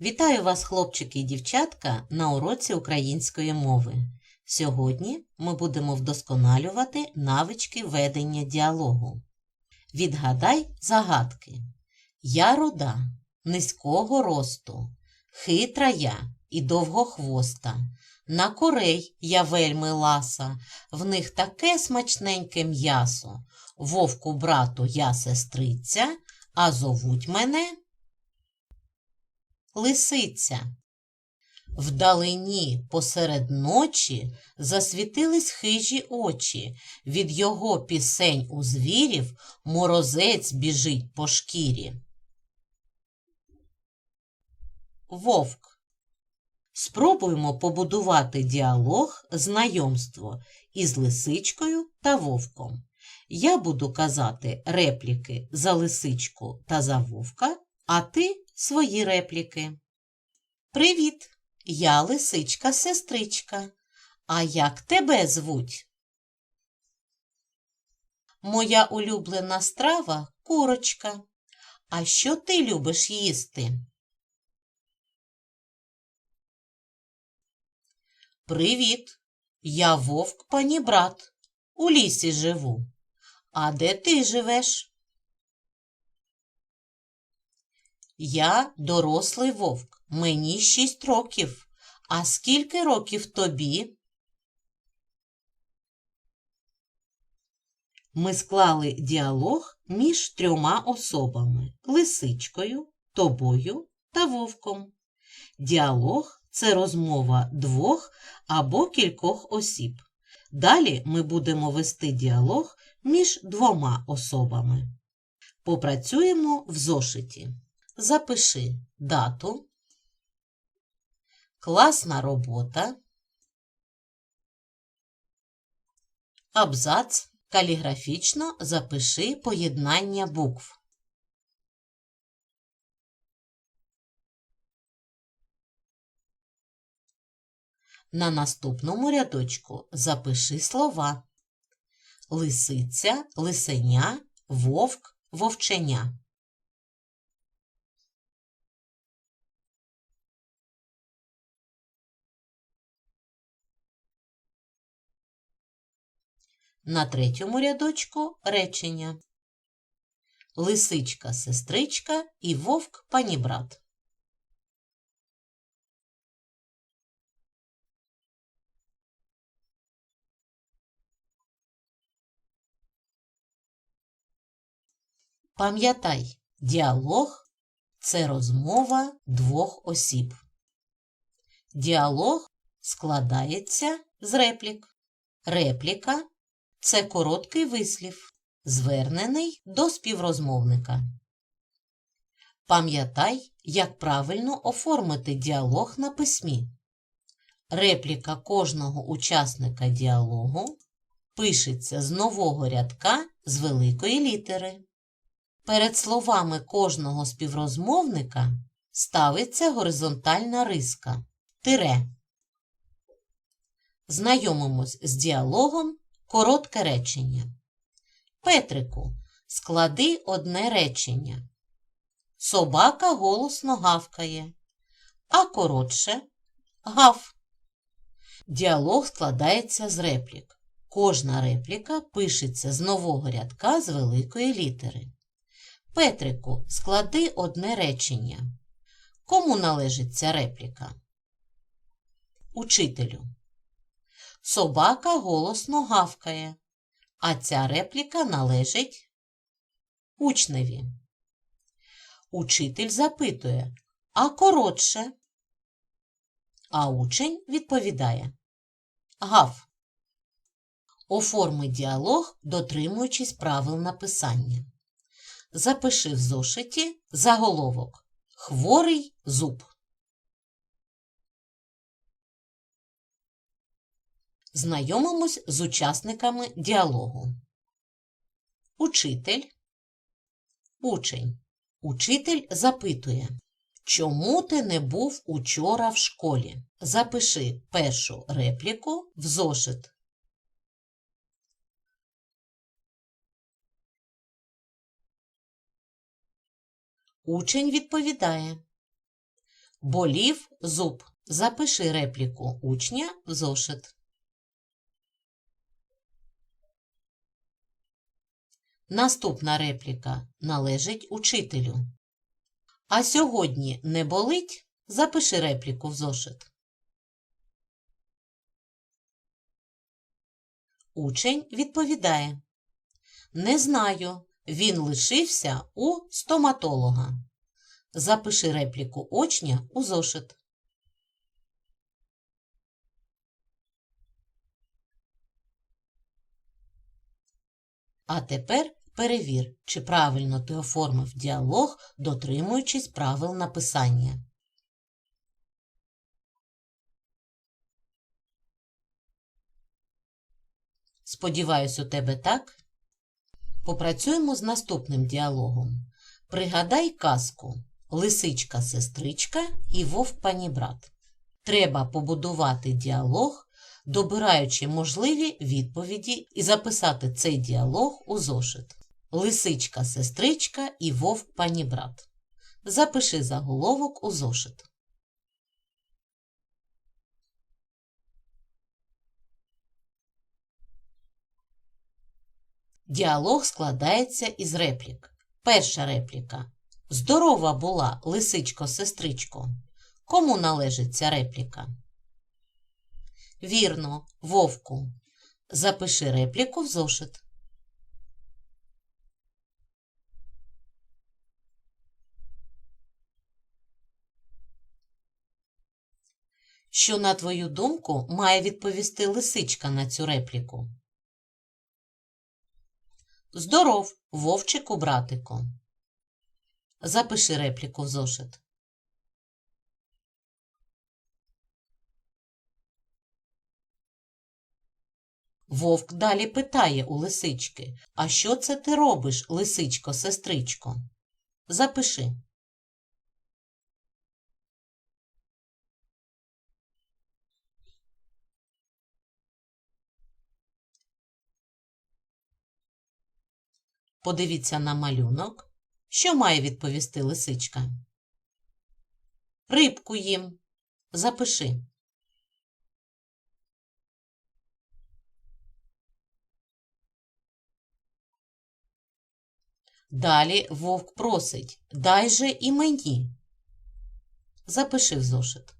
Вітаю вас, хлопчики і дівчатка, на уроці української мови. Сьогодні ми будемо вдосконалювати навички ведення діалогу. Відгадай загадки. Я руда, низького росту, хитра я і довгохвоста. На корей я вельми ласа, в них таке смачненьке м'ясо. Вовку брату я сестриця, а зовуть мене лисиця. Вдалині посеред ночі засвітились хижі очі. Від його пісень у звірів морозець біжить по шкірі. Вовк. Спробуємо побудувати діалог знайомство із лисичкою та вовком. Я буду казати репліки за лисичку та за вовка, а ти свої репліки. Привіт! Я лисичка сестричка. А як тебе звуть? Моя улюблена страва курочка. А що ти любиш їсти? Привіт! Я вовк панібрат. У лісі живу. А де ти живеш? Я дорослий вовк, мені шість років. А скільки років тобі? Ми склали діалог між трьома особами лисичкою, тобою та вовком. Діалог це розмова двох або кількох осіб. Далі ми будемо вести діалог між двома особами. Попрацюємо в зошиті. Запиши дату, класна робота, абзац, каліграфічно запиши поєднання букв. На наступному рядочку запиши слова лисиця, лисеня, вовк, вовченя. На третьому рядочку речення. Лисичка сестричка і вовк панібрат. Пам'ятай, діалог це розмова двох осіб. Діалог складається з реплік. Репліка це короткий вислів, звернений до співрозмовника. Пам'ятай, як правильно оформити діалог на письмі. Репліка кожного учасника діалогу пишеться з нового рядка з великої літери. Перед словами кожного співрозмовника ставиться горизонтальна риска тире. Знайомимось з діалогом коротке речення. Петрику, склади одне речення. Собака голосно гавкає, а коротше гав. Діалог складається з реплік. Кожна репліка пишеться з нового рядка з великої літери. Петрику, склади одне речення. Кому належить ця репліка? Учителю. Собака голосно гавкає, а ця репліка належить учневі. Учитель запитує, а коротше. А учень відповідає Гав. Оформи діалог, дотримуючись правил написання. Запиши в зошиті заголовок Хворий зуб. Знайомимось з учасниками діалогу. Учитель. Учень. Учитель запитує, чому ти не був учора в школі? Запиши першу репліку в зошит. Учень відповідає Болів зуб. Запиши репліку учня в зошит. Наступна репліка належить учителю. А сьогодні не болить? Запиши репліку в зошит. Учень відповідає. Не знаю. Він лишився у стоматолога. Запиши репліку очня у зошит. А тепер перевір, чи правильно ти оформив діалог, дотримуючись правил написання. Сподіваюсь, у тебе так. Попрацюємо з наступним діалогом. Пригадай казку Лисичка сестричка і вовк панібрат. Треба побудувати діалог, добираючи можливі відповіді і записати цей діалог у зошит. Лисичка сестричка і вовк панібрат. Запиши заголовок у зошит. Діалог складається із реплік. Перша репліка. Здорова була, лисичко-сестричко. Кому належить ця репліка? Вірно, вовку. Запиши репліку в зошит. Що, на твою думку, має відповісти лисичка на цю репліку? Здоров, вовчику братику. Запиши репліку в зошит. Вовк далі питає у лисички, а що це ти робиш, лисичко, сестричко? Запиши. Подивіться на малюнок. Що має відповісти лисичка? Рибку їм. Запиши. Далі вовк просить Дай же і мені. Запиши в зошит.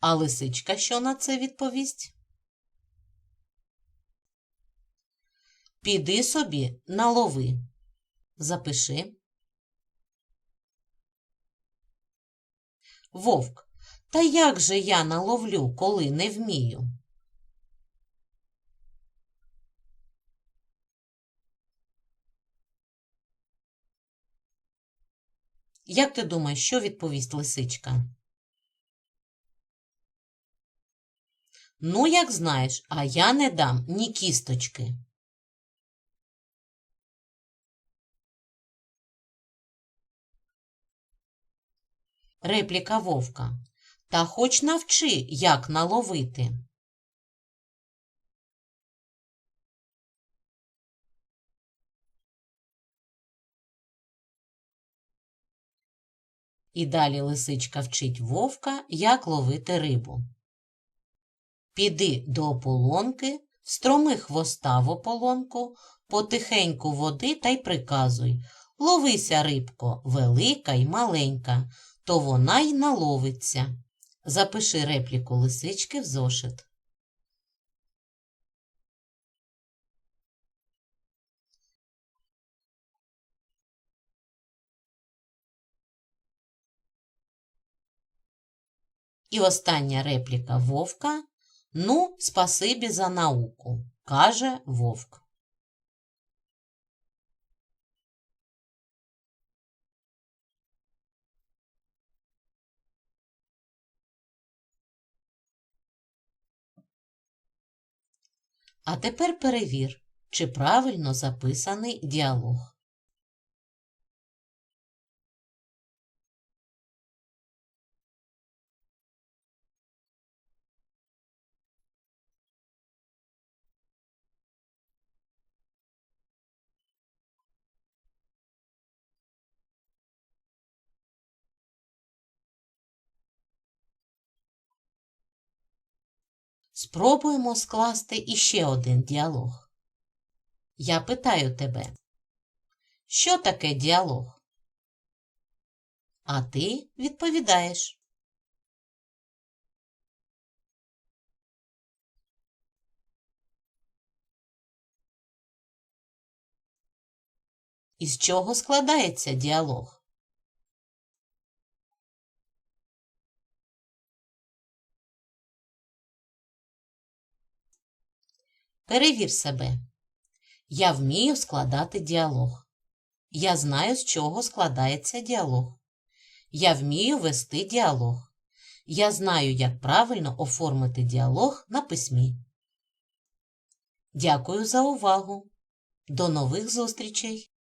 А лисичка що на це відповість? Піди собі налови. Запиши. Вовк. Та як же я наловлю, коли не вмію? Як ти думаєш, що відповість лисичка? Ну, як знаєш, а я не дам ні кісточки. Репліка вовка. Та хоч навчи, як наловити. І далі лисичка вчить вовка, як ловити рибу. Піди до ополонки, строми хвоста в ополонку, потихеньку води та й приказуй Ловися, рибко, велика й маленька, то вона й наловиться. Запиши репліку лисички в зошит. І остання репліка вовка. Ну, спасибі за науку, каже вовк. А тепер перевір, чи правильно записаний діалог. Спробуємо скласти іще один діалог. Я питаю тебе, що таке діалог? А ти відповідаєш. Із чого складається діалог? Перевір себе. Я вмію складати діалог. Я знаю, з чого складається діалог. Я вмію вести діалог. Я знаю, як правильно оформити діалог на письмі. Дякую за увагу. До нових зустрічей!